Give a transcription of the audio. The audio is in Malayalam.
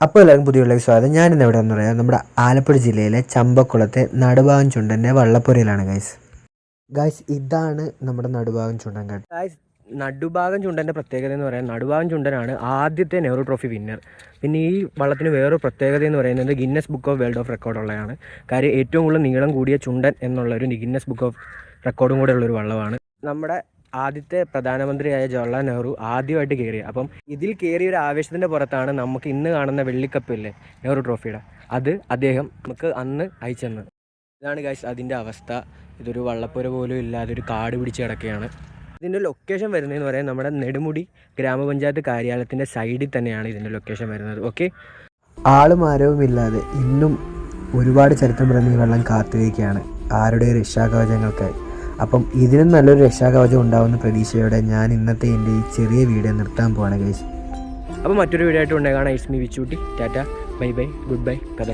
അപ്പോൾ എല്ലാവർക്കും പുതിയ സ്വാഗതം. ഞാനിന്ന് എവിടെ എന്ന് പറയാം നമ്മുടെ ആലപ്പുഴ ജില്ലയിലെ ചമ്പക്കുളത്തെ നടുഭാഗം ചുണ്ടന്റെ വള്ളപ്പുരയിലാണ് ഗൈസ് ഗൈസ് ഇതാണ് നമ്മുടെ നടുഭാഗം ചുണ്ടൻ കേട്ടോ. ഗൈസ് നടുഭാഗം ചുണ്ടന്റെ പ്രത്യേകത എന്ന് പറയാൻ നടുഭാഗം ചുണ്ടനാണ് ആദ്യത്തെ നെഹ്റു ട്രോഫി വിന്നർ പിന്നെ ഈ വള്ളത്തിന് വേറൊരു പ്രത്യേകത എന്ന് പറയുന്നത് Guinness book of world of record ഉള്ളതാണ്. കാര്യം ഏറ്റവും കൂടുതൽ നീളം കൂടിയ ചുണ്ടൻ എന്നുള്ള ഒരു ഗിന്നസ് ബുക്ക് ഓഫ് റെക്കോർഡും കൂടെ ഉള്ളൊരു വള്ളമാണ്. നമ്മുടെ ആദ്യത്തെ പ്രധാനമന്ത്രിയായ ജവഹർലാൽ നെഹ്റു ആദ്യമായിട്ട് കയറി. അപ്പം ഇതിൽ കയറിയ ഒരു ആവേശത്തിന്റെ പുറത്താണ് നമുക്ക് ഇന്ന് കാണുന്ന വെള്ളിക്കപ്പില്ലേ നെഹ്റു ട്രോഫിയുടെ. അത് അദ്ദേഹം നമുക്ക് അന്ന് അയച്ചെന്നത് ഇതാണ് ഗൈസ് അതിന്റെ അവസ്ഥ. ഇതൊരു വള്ളപ്പുര പോലും ഇല്ലാതെ ഒരു കാട് പിടിച്ച് കിടക്കുകയാണ്. ഇതിന്റെ ലൊക്കേഷൻ വരുന്നതെന്ന് പറയാൻ നമ്മുടെ നെടുമുടി ഗ്രാമപഞ്ചായത്ത് കാര്യാലയത്തിന്റെ സൈഡിൽ തന്നെയാണ് ഇതിന്റെ ലൊക്കേഷൻ വരുന്നത്. ഓക്കെ ആളും ആരവും ഇല്ലാതെ ഇന്നും ഒരുപാട് ചരിത്രം പറഞ്ഞ് ഈ വെള്ളം കാത്തുവയ്ക്കുകയാണ് ആരുടെ രക്ഷാകവചങ്ങൾക്കായി അപ്പം ഇതിനും നല്ലൊരു രക്ഷാകവചം ഉണ്ടാവുന്ന പ്രതീക്ഷയോടെ ഞാൻ ഇന്നത്തെ എന്റെ ഈ ചെറിയ വീഡിയോ നിർത്താൻ പോവാണ് കേസ് അപ്പോൾ മറ്റൊരു വീഡിയോ ആയിട്ട് ഉണ്ടെങ്കിൽ കാണാം. Ismi Vichootty tata bye bye goodbye കഥ